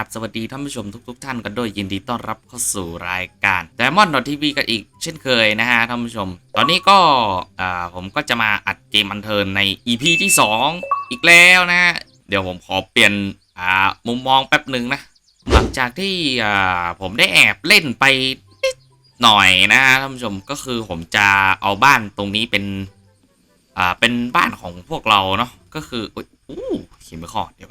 ราบสวัสดีท่านผู้ชมทุกๆท่านกันด้วยยินดีต้อนรับเข้าสู่รายการ Diamond TV กันอีกเช่นเคยนะฮะท่านผู้ชม ตอนนี้ก็ผมก็จะมาอัดเกมบันเทิงใน EP ที่ 2 อีกแล้วนะฮะเดี๋ยวผมขอเปลี่ยนมุมมองแป๊บหนึ่งนะหลังจากที่ผมได้แอบเล่นไปนิดหน่อยนะฮะท่านผู้ชมก็คือผมจะเอาบ้านตรงนี้เป็นเป็นบ้านของพวกเราเนาะก็คืออู้เขียนไม่ข้อเดี๋ยว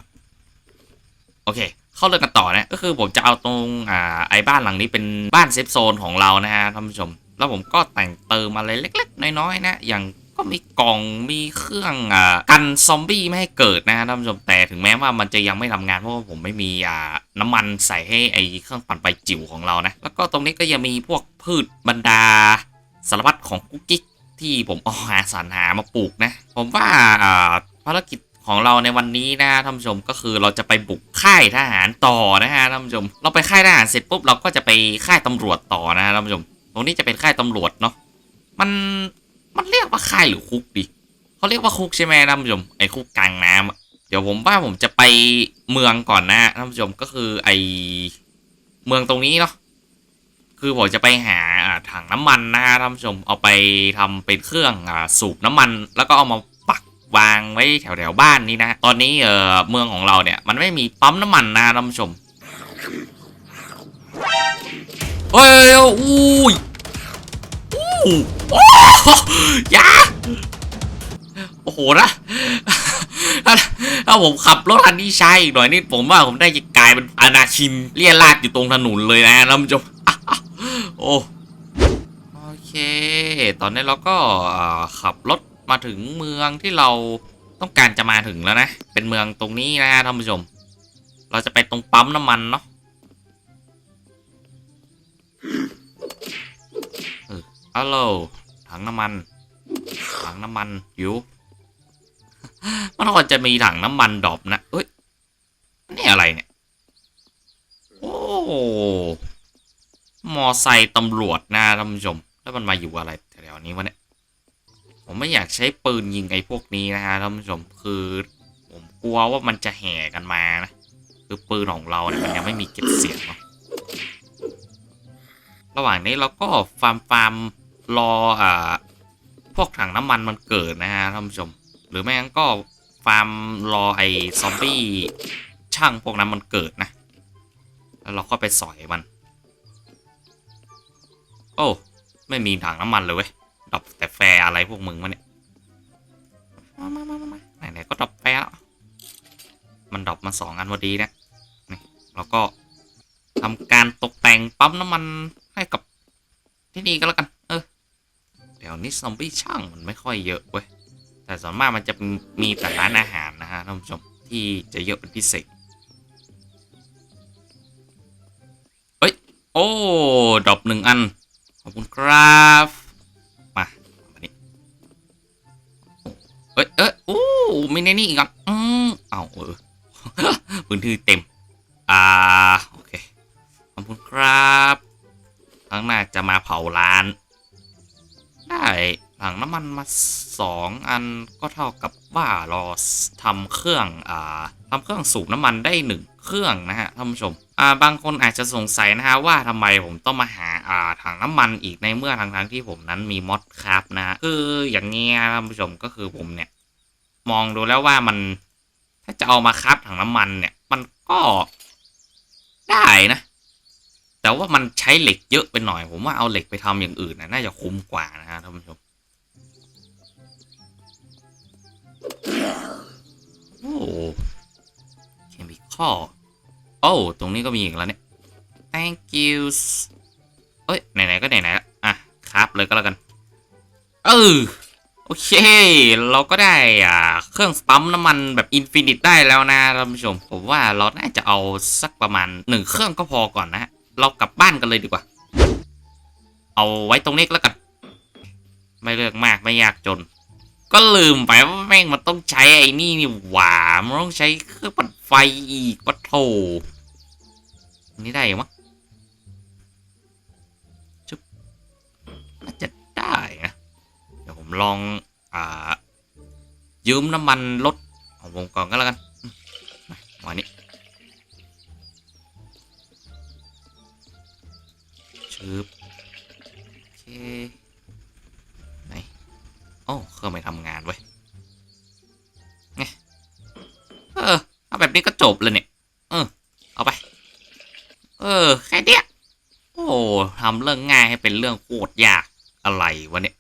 โอเค เข้าเรื่องกันต่อนะก็คือผมจะเอาตรงอ่าไอ้บ้านหลังนี้เป็นบ้านเซฟโซนของเรานะฮะท่านผู้ชม แล้วผมก็แต่งเติมอะไรเล็ก ๆ น้อยๆนะอย่างก็มีกล่องมีเครื่องอ่ากันซอมบี้ไม่ให้เกิดนะฮะท่านผู้ชมแต่ถึงแม้ว่ามันจะยังไม่ทำงานเพราะว่าผมไม่มีอ่าน้ำมันใส่ให้ไอ้เครื่องปั่นไฟจิ๋วของเรานะแล้วก็ตรงนี้ก็ยังมีพวกพืชบรรดาสารพัดของกุ๊กกิ๊กที่ผมเอาหาสรรหามาปลูกนะ ผมว่าภารกิจ ของเราในวันนี้นะฮะท่านผู้ชมก็คือเราจะไปบุกค่ายทหารต่อนะฮะท่านผู้ชม เราไปค่ายทหารเสร็จปุ๊บเราก็จะไปค่ายตำรวจต่อนะฮะท่านผู้ชม ตรงนี้จะเป็นค่ายตำรวจเนาะมันมันเรียกว่าค่ายหรือคุกดิเขาเรียกว่าคุกใช่ไหมท่านผู้ชมไอ้คุกกลางน้ำอะเดี๋ยวผมว่าผมจะไปเมืองก่อนนะฮะท่านผู้ชมก็คือไอ้เมืองตรงนี้เนาะคือผมจะไปหาถังน้ำมันนะฮะท่านผู้ชมเอาไปทำเป็นเครื่องอสูบน้ำมัน แล้วก็เอามา วางไว้แถวแถวๆบ้านนี้นะตอนนี้เออเมืองของเราเนี่ยมันไม่มีปั๊มน้ำมันนะท่านผู้ชมเฮ้ยอุ้ยอู้โอ้ยาโอ้โหนะถ้าผมขับรถคันนี้ใช้อีกหน่อยนี่ผมว่าผมได้จะกลายเป็นอนาชินเลี่ยราดอยู่ตรงถนนเลยนะท่านผู้ชมโอ้โอเค ตอนนี้เราก็ขับรถ มาถึงเมืองที่เราต้องการจะมาถึงแล้วนะ เป็นเมืองตรงนี้นะท่านผู้ชม เราจะไปตรงปั๊มน้ำมันเนาะเออฮัลโหลถังน้ำมัน ถังน้ำมันอยู่มันควรจะมีถังน้ำมันดอปนะ เอ้ย นี่อะไรเนี่ย โอ้มอไซค์ตำรวจนะท่านผู้ชม แล้วมันมาอยู่อะไรแถวนี้วะเนี่ย ผมไม่อยากใช้ปืนยิงไอ้พวกนี้นะฮะท่านผู้ชมคือผมกลัวว่ามันจะแห่กันมานะคือปืนของเราเนี่ยมันยังไม่มีเก็บเสียงเนาะระหว่างนี้เราก็ฟาร์มฟาร์มรออ่าพวกถังน้ำมันมันเกิดนะฮะท่านผู้ชม หรือไม่งั้นก็ฟาร์มรอไอ้ซอมบี้ช่างพวกนั้นมันเกิดนะ แล้วเราก็ไปสอยมัน โอ้ ไม่มีถังน้ำมันเลยเว้ย ดอปแต่แฟร์อะไรพวกมึงวะเนี่ย มามามามามาไหนๆก็ดอปแฟร์แล้ว มันดอปมาสองอันพอดีนะนี่แล้วก็ทำการตกแต่งปั๊มน้ำมันให้กับที่นี่ก็แล้วกัน เออเดี๋ยวนี้ซอมบี้ช่างมันไม่ค่อยเยอะเว้ย แต่ส่วนมากมันจะมีแต่ร้านอาหารนะฮะท่านผู้ชมที่จะเยอะเป็นพิเศษเอ้ย โอ้ ดรอปหนึ่งอัน ขอบคุณครับ เอ้ยเอ้ยโอ้มีในนี่อีกอะอืมเอาเออพื้นที่เต็ม อ่า โอเค ขอบคุณครับข้งหน้าจะมาเผาร้าน ได้ถังน้ำมันมาสองอันก็เท่ากับว่าเราทำเครื่อง อ่าทำเครื่องสูบน้ำมันได้หนึ่งเครื่องนะฮะท่านผู้ชม อ่า บางคนอาจจะสงสัยนะฮะว่าทำไมผมต้องมาหา อ่า ถังน้ำมันอีกในเมื่อทางทางที่ผมนั้นมีมอดครับนะฮะคืออย่างเงี้ยท่านผู้ชมก็คือผมเนี่ย มองดูแล้วว่ามัน ถ้าจะเอามาคับถังน้ำมันเนี่ย มันก็ได้นะ แต่ว่ามันใช้เหล็กเยอะไปหน่อย ผมว่าเอาเหล็กไปทำอย่างอื่นนะน่าจะคุ้มกว่านะฮะท่านผู้ชมโอ้เคมีคอโอ้ตรงนี้ก็มีอีกแล้วเนี่ย thank you เอ้ยไหนๆก็ไหนๆละอะครับเลยก็แล้วกัน เออโอเค เราก็ได้อ่า เครื่องปั๊มน้ำมันแบบอินฟินิตได้แล้วนะท่านผู้ชม ผมว่าเราน่าจะเอาสักประมาณหนึ่งเครื่องก็พอก่อนนะฮะเรากลับบ้านกันเลยดีกว่า เอาไว้ตรงนี้แล้วกัน ไม่เลือกมากไม่ยากจน ก็ลืมไปว่าแม่งมันต้องใช้ไอ้นี่นี่หว่ามันต้องใช้เครื่องปั่นไฟอีกปะโถนนี้ได้ยังมั้งจุ๊บน่าจะได้นะเดี๋ยวผมลอง ยืมน้ำมันรถของผมก่อนก็แล้วกันมานี้ชืบโอเคไหนโอ้เครื่องไม่ทำงานเว้ยไงเออเอาแบบนี้ก็จบเลยเนี่ยเออเอาไป เออแค่เนี้ยโอ้ทำเรื่องง่ายให้เป็นเรื่องโคตรยากอะไรวะเนี่ย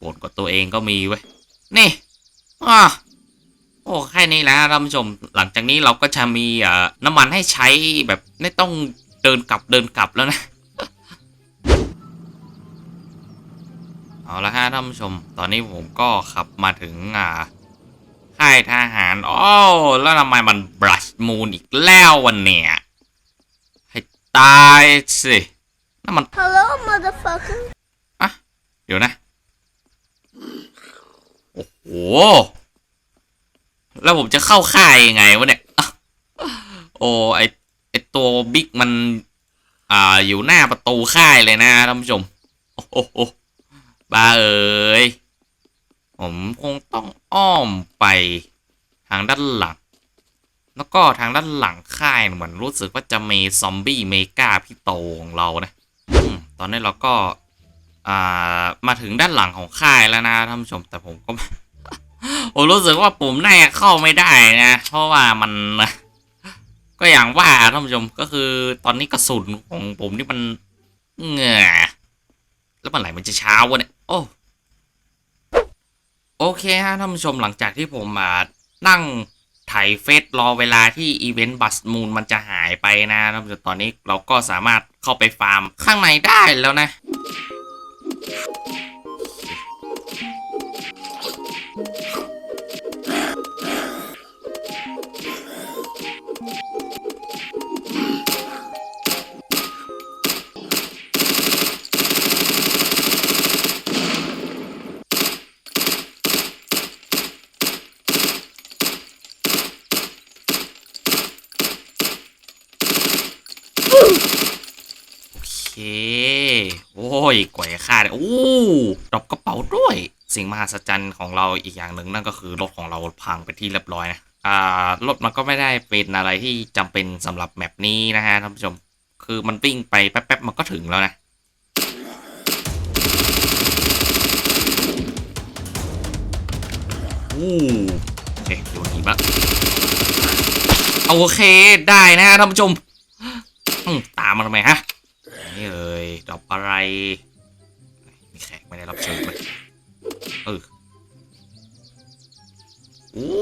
บ่นกับตัวเองก็มีเว้ยนี่ อ่าโอ้แค่นี้แหล้วท่านผู้ชม หลังจากนี้เราก็จะมีเอ่อน้ำมันให้ใช้แบบไม่ต้องเดินกลับเดินกลับแล้วนะ เอาละฮะท่านผู้ชม ตอนนี้ผมก็ขับมาถึงอ่าค่ายทหารโอ้แล้วทำไมมันบลัชมูนอีกแล้ววันเนี่ยให้ตายสินั่นมัน Hello, motherfucker. อะเดี๋ยวนะ โอ้โห แล้วผมจะเข้าค่ายยังไงวะเนี่ย โอ้ไอไอตัวบิ๊กมัน อ่าอยู่หน้าประตูค่ายเลยนะท่านผู้ชม โอ้โหบ้าเอ๋ยผมคงต้องอ้อมไปทางด้านหลัง แล้วก็ทางด้านหลังค่ายเหมือนรู้สึกว่าจะมีซอมบี้เมกาพี่โตของเรานะตอนนี้เราก็ อ่า มาถึงด้านหลังของค่ายแล้วนะท่านผู้ชม แต่ผมก็ ผมรู้สึกว่าปุ่มน่เข้าไม่ได้นะ เพราะว่ามัน ก็อย่างว่าท่านผู้ชมก็คือตอนนี้กระสุนของผมนี่มันเงือแล้วมื่อไหร่มันจะเช้าวะเนี่ยโอ้โอเคฮะท่านผู้ชมหลังจากที่ผมมานั่งถ่ายเฟซรอเวลาที่อีเวนต์บัสมูนมันจะหายไปนะท่านผู้ชมตอนนี้เราก็สามารถเข้าไปฟาร์มข้างในได้แล้วนะ โอเคโอ้ยกว่าจะฆ่าได้โอ้ดรอปกระเป๋าด้วย สิ่งมหัศจรรย์ของเราอีกอย่างหนึ่งนั่นก็คือรถของเราพังไปที่เรียบร้อยนะอ่ารถมันก็ไม่ได้เป็นอะไรที่จำเป็นสำหรับแมปนี้นะฮะท่านผู้ชมคือมันวิ่งไปแป๊บๆมันก็ถึงแล้วนะอู้โอเคโยนหิมะโอเคได้นะฮะท่านผู้ชมตามมาทำไมฮะ เลยดอกอะไร มีแขกไม่ได้รับเชิญไหมเออโอ้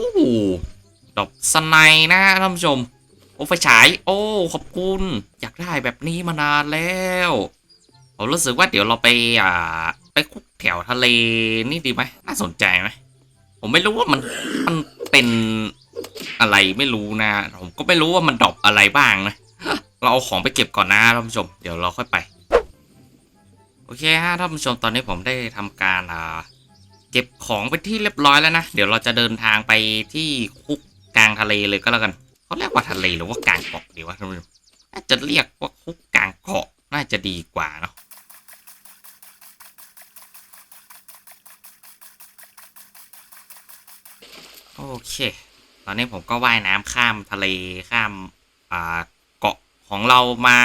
ดอกสไนด์นะท่านผู้ชม โอ้ไฟฉาย โอ้ ขอบคุณ อยากได้แบบนี้มานานแล้ว ผมรู้สึกว่าเดี๋ยวเราไปอ่าไปคุกแถวทะเลนี่ดีไหมน่าสนใจไหมผมไม่รู้ว่ามันมันเป็นอะไรไม่รู้นะ ผมก็ไม่รู้ว่ามันดรอปอะไรบ้างนะ เราเอาของไปเก็บก่อนนะท่านผู้ชม เดี๋ยวเราค่อยไป โอเคฮะท่านผู้ชมตอนนี้ผมได้ทำการอ่าเก็บของไปที่เรียบร้อยแล้วนะ เดี๋ยวเราจะเดินทางไปที่คุกกลางทะเลเลยก็แล้วกันเขาเรียกว่าทะเลหรือว่ากลางเกาะดีวะท่านผู้ชมน่าจะเรียกว่าคุกกลางเกาะน่าจะดีกว่าเนาะโอเค ตอนนี้ผมก็ว่ายน้ำข้ามทะเลข้ามอ่า ของเรามา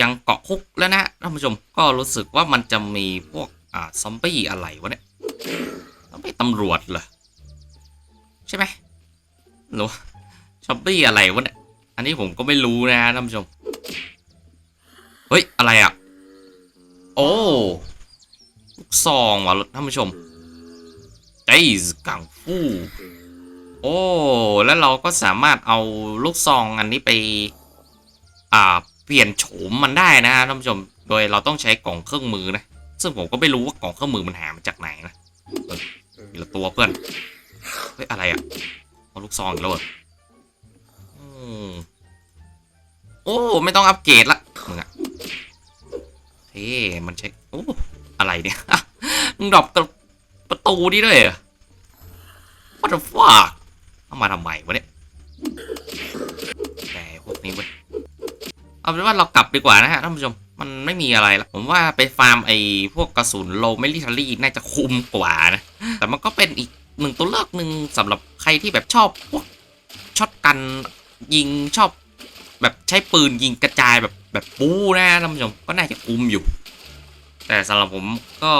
ยังเกาะคุกแล้วนะท่านผู้ชมก็รู้สึกว่ามันจะมีพวกอ่าซอมบี้อะไรวะเนี่ยซอมบี้ตำรวจเหรอใช่ไหมหรือซอมบี้อะไรวะเนี่ยอันนี้ผมก็ไม่รู้นะท่านผู้ชมเฮ้ยอะไรอะโอ้ลูกซองว่ะท่านผู้ชมเจสกังฟูโอ้แล้วเราก็สามารถเอาลูกซองอันนี้ไป อ่าเปลี่ยนโฉมมันได้นะท่านผู้ชม โดยเราต้องใช้กล่องเครื่องมือนะ ซึ่งผมก็ไม่รู้ว่ากล่องเครื่องมือมันหามาจากไหนนะเออทีละตัวเพื่อน เฮ้ยอะไรอะ่ะเอาลูกซองอีกแล้วเหรออืมโอ้ ไม่ต้องอัปเกรดละมึงอะเฮ้มันใช้โอ้ อะไรเนี่ย มึงดรอปประตูนี่ด้วยเหรอ What the fuck เอามาทำไมวะเนี่ยแต่พวกนี้เว้ย เอาเป็นว่าเรากลับดีกว่านะฮะท่านผู้ชมมันไม่มีอะไรละผมว่าไปฟาร์มไอ้พวกกระสุนโลเมลิทารี่น่าจะคุ้มกว่านะ แต่มันก็เป็นอีกหนึ่งตัวเลือกหนึ่งสำหรับใครที่แบบชอบพวกช็อตกันยิงชอบ แบบใช้ปืนยิงกระจายแบบแบบปูนะท่านผู้ชมก็น่าจะคุ้มอยู่ แต่สำหรับผมก็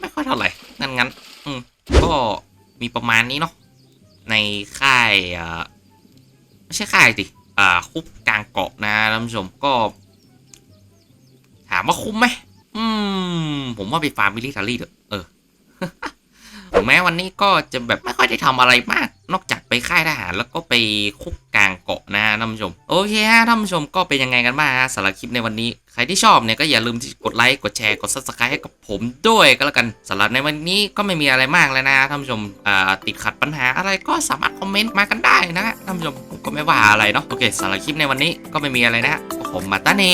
ไม่ค่อยเท่าไหร่งั้นงั้นๆอืมก็มีประมาณนี้เนาะในค่ายอ่าไม่ใช่ค่ายสิอ่าคุกางเกาะนะท่านผู้ชมก็ ถามว่าคุ้มไหมอืม ผมว่าไปฟาร์มมิลิทารี่เถอะเออถึงแม้วันนี้ก็จะแบบไม่ค่อยได้ทำอะไรมาก นอกจากไปค่ายทหารแล้วก็ไปคุกกลางเกาะนะท่านผู้ชม โอเคฮะท่านผู้ชมก็เป็นยังไงกันบ้างฮะสำหรับคลิปในวันนี้ ใครที่ชอบเนี่ยก็อย่าลืมที่กดไลค์กดแชร์กด subscribe ให้กับผมด้วยก็แล้วกันสำหรับในวันนี้ก็ไม่มีอะไรมากแล้วนะท่านผู้ชมอ่าติดขัดปัญหาอะไรก็สามารถคอมเมนต์มากันได้นะท่านผู้ชมผมก็ไม่ว่าอะไรเนาะโอเคสำหรับคลิปในวันนี้ก็ไม่มีอะไรนะผมมาตาเน